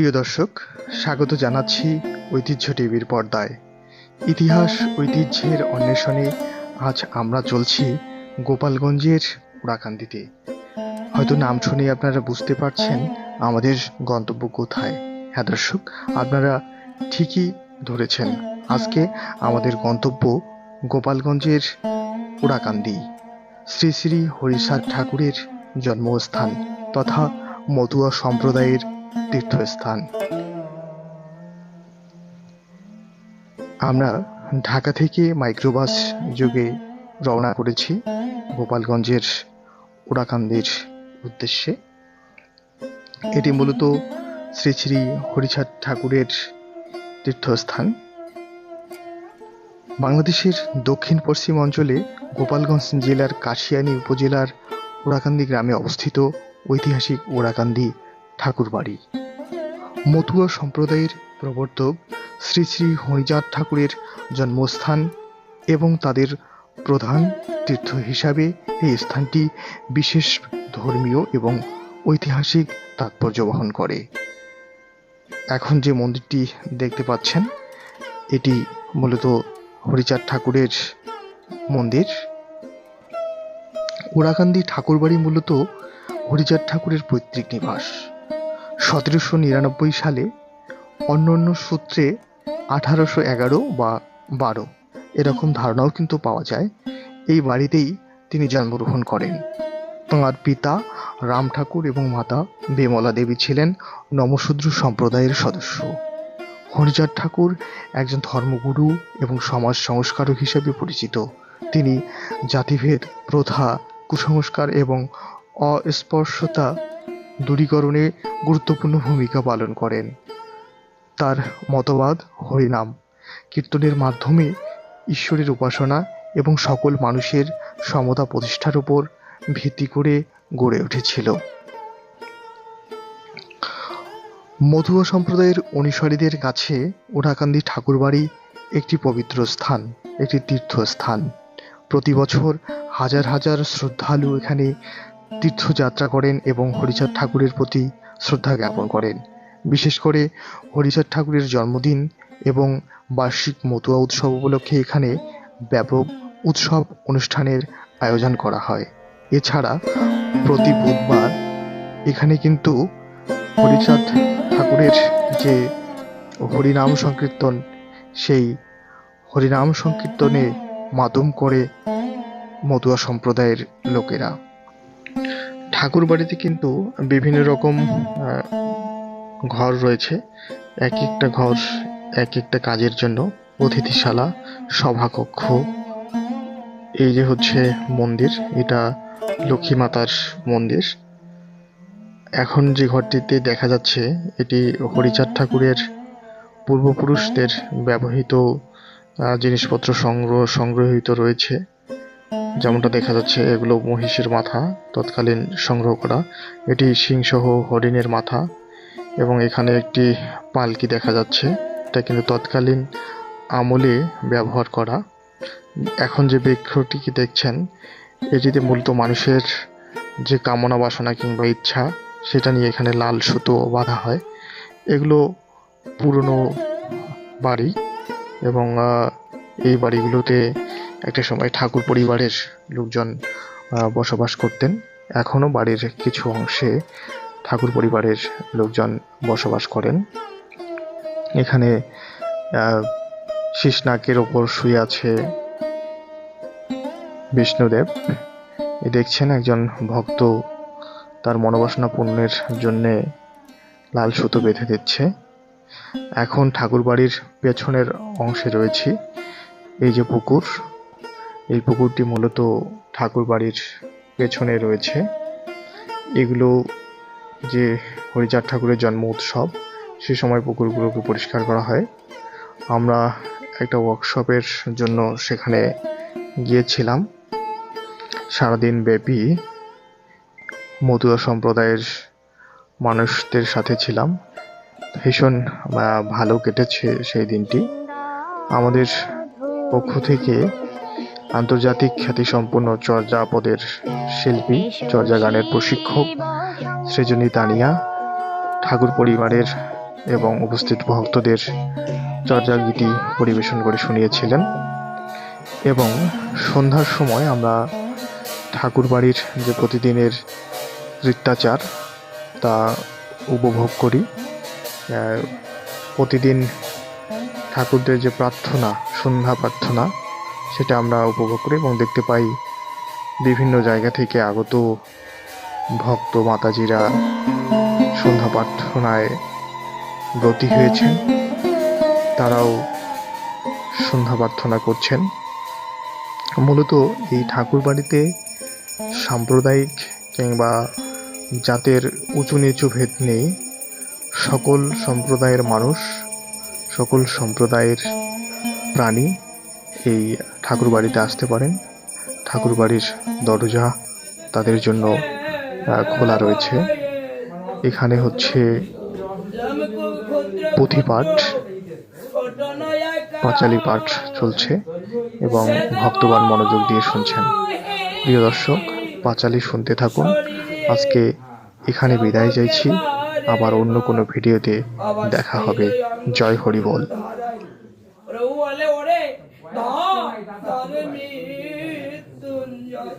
প্রিয় দর্শক, স্বাগত জানাচ্ছি ঐতিহ্য টিভির পর্দায়। ইতিহাস, ঐতিহ্যের অন্বেষণে আজ আমরা চলছি গোপালগঞ্জের ওড়াকান্দিতে হয়তো নাম শুনে আপনারা বুঝতে পারছেন আমাদের গন্তব্য কোথায়। হ্যাঁ দর্শক, আপনারা ঠিকই ধরেছেন, আজকে আমাদের গন্তব্য গোপালগঞ্জের ওড়াকান্দি শ্রী শ্রী হরিষাদ ঠাকুরের জন্মস্থান তথা মতুয়া সম্প্রদায়ের তীর্থস্থান। আমরা ঢাকা থেকে মাইক্রোবাস যুগে রওনা করেছি গোপালগঞ্জের ওড়াকান্দির উদ্দেশ্যে। এটি মূলত শ্রী শ্রী হরিচাঁদ ঠাকুরের তীর্থস্থান। বাংলাদেশের দক্ষিণ পশ্চিম অঞ্চলে গোপালগঞ্জ জেলার কাশিয়ানী উপজেলার ওড়াকান্দি গ্রামে অবস্থিত ঐতিহাসিক ওড়াকান্দি ঠাকুরবাড়ি। মতুয়া সম্প্রদায়ের প্রবর্তক শ্রী শ্রী হরিচাঁদ ঠাকুরের জন্মস্থান এবং তাদের প্রধান তীর্থ হিসাবে এই স্থানটি বিশেষ ধর্মীয় এবং ঐতিহাসিক তাৎপর্য বহন করে। এখন যে মন্দিরটি দেখতে পাচ্ছেন, এটি মূলত হরিচাঁদ ঠাকুরের মন্দির। ওড়াকান্দি ঠাকুরবাড়ি মূলত হরিচাঁদ ঠাকুরের পৈতৃক নিবাস। সতেরোশো নিরানব্বই সালে অন্য অন্য সূত্রে আঠারোশো এগারো বা বারো এরকম ধারণাও কিন্তু পাওয়া যায়। এই বাড়িতেই তিনি জন্মগ্রহণ করেন। তাঁর পিতা রাম ঠাকুর এবং মাতা বেমলা দেবী ছিলেন নমশূদ্র সম্প্রদায়ের সদস্য। হরিচাঁদ ঠাকুর একজন ধর্মগুরু এবং সমাজ সংস্কারক হিসেবে পরিচিত। তিনি জাতিভেদ, প্রথা, কুসংস্কার এবং অস্পর্শতা দূরীকরণে গুরুত্বপূর্ণ ভূমিকা পালন করেন। তার মতবাদ, হরিনাম, কীর্তনের মাধ্যমে ঈশ্বরের উপাসনা এবং সকল মানুষের সমতা প্রতিষ্ঠার উপর ভিত্তি করে গড়ে উঠেছিল। মধুয়া সম্প্রদায়ের অনুসারীদের কাছে ওড়াকান্দি ঠাকুরবাড়ি একটি পবিত্র স্থান, একটি তীর্থস্থান। প্রতি বছর হাজার হাজার শ্রদ্ধালু এখানে তীর্থযাত্রা করেন এবং হরিচাঁদ ঠাকুরের প্রতি শ্রদ্ধা জ্ঞাপন করেন। বিশেষ করে হরিচাঁদ ঠাকুরের জন্মদিন এবং বার্ষিক মতুয়া উৎসব উপলক্ষে এখানে ব্যাপক উৎসব অনুষ্ঠানের আয়োজন করা হয়। এছাড়া প্রতি বুধবার এখানে কিন্তু হরিচাঁদ ঠাকুরের যে হরিনাম সংকীর্তন, সেই হরিনাম সংকীর্তনে মাদম করে মতুয়া সম্প্রদায়ের লোকেরা ঠাকুর বাড়িতে কিন্তু বিভিন্ন রকম ঘর রয়েছে। এক একটা ঘর এক একটা কাজের জন্য। অতিথিশালা, সভাকক্ষ। এই যে হচ্ছে মন্দির, এটা লক্ষ্মী মাতার মন্দির। এখন যে ঘরটিতে দেখা যাচ্ছে, এটি হরিচাঁদ ঠাকুরের পূর্বপুরুষদের ব্যবহৃত জিনিসপত্র সংগ্রহ, সংগ্রহীত রয়েছে। যেমনটা দেখা যাচ্ছে, এগুলো মহিষের মাথা, তৎকালীন সংগ্রহ করা। এটি সিংসহ হরিণের মাথা এবং এখানে একটি পালকি দেখা যাচ্ছে। এটা কিন্তু তৎকালীন আমলে ব্যবহার করা। এখন যে বৃক্ষটিকে দেখছেন এটিতে মূলত মানুষের যে কামনা বাসনা কিংবা ইচ্ছা, সেটা নিয়ে এখানে লাল সুতো বাঁধা হয়। এগুলো পুরনো বাড়ি এবং এই বাড়িগুলোতে একটা সময় ঠাকুর পরিবারের লোকজন বসবাস করতেন। এখনও বাড়ির কিছু অংশে ঠাকুর পরিবারের লোকজন বসবাস করেন। এখানে আহ, শীষনাগের ওপর শুয়ে আছে বিষ্ণুদেব। দেখছেন একজন ভক্ত তার মনোবাসনা পূর্ণের জন্যে লাল সুতো বেঁধে দিচ্ছে। এখন ঠাকুর বাড়ির পেছনের অংশে রয়েছি এই যে পুকুর। এই পুকুরটি মূলত ঠাকুর বাড়ির পেছনে রয়েছে। এগুলো যে হরিচাঁদ ঠাকুরের জন্ম উৎসব, সে সময় পুকুরগুলোকে পরিষ্কার করা হয়। আমরা একটা ওয়ার্কশপের জন্য সেখানে গিয়েছিলাম। সারাদিন ব্যাপী মতুয়া সম্প্রদায়ের মানুষদের সাথে ছিলাম। ভীষণ ভালো কেটেছে সেই দিনটি। আমাদের পক্ষ থেকে আন্তর্জাতিক খ্যাতিসম্পন্ন চর্যাপদের শিল্পী চর্যা গানের প্রশিক্ষক সৃজনী তানিয়া, ঠাকুর পরিবারের এবং উপস্থিত ভক্তদের চর্যা গীতি পরিবেশন করে শুনিয়েছিলেন। এবং সন্ধ্যার সময় আমরা ঠাকুরবাড়ির যে প্রতিদিনের নৃত্যাচার, তা উপভোগ করি। প্রতিদিন ঠাকুরদের যে প্রার্থনা, সন্ধ্যা প্রার্থনা সেটা আমরা উপভোগ করি এবং দেখতে পাই বিভিন্ন জায়গা থেকে আগত ভক্ত মাতাজিরা সন্ধ্যা প্রার্থনায় ব্রতী হয়েছেন। তারাও সন্ধ্যা প্রার্থনা করছেন। মূলত এই ঠাকুর বাড়িতে সাম্প্রদায়িক কিংবা জাতের উঁচু নিচু ভেদ নেই। সকল সম্প্রদায়ের মানুষ, সকল সম্প্রদায়ের প্রাণী এই ঠাকুর বাড়িতে আসতে পারেন। ঠাকুর বাড়ির দরজা তাদের জন্য খোলা রয়েছে। এখানে হচ্ছে পুঁথিপাঠ, পাঁচালি পাঠ চলছে এবং ভক্তবান মনোযোগ দিয়ে শুনছেন। প্রিয় দর্শক, পাঁচালি শুনতে থাকুন। আজকে এখানে বিদায় চাইছি। আবার অন্য কোনো ভিডিওতে দেখা হবে। জয় হরি বল মৃত্যুঞ্জয়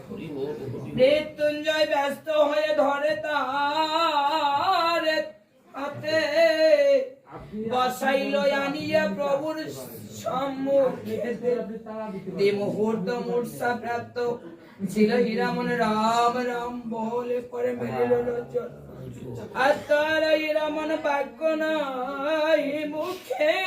মৃত্যুঞ্জয় ব্যস্ত হয়ে ধরে তার বসাইল আনিয়া প্রভুর সম্মুখে দে মুহূর্ত মূর্ছা প্রাপ্ত ছিল হীরামন রাম রাম বলে করে মেলিল লোচন আর তার হীরামন বাক্য নাই মুখে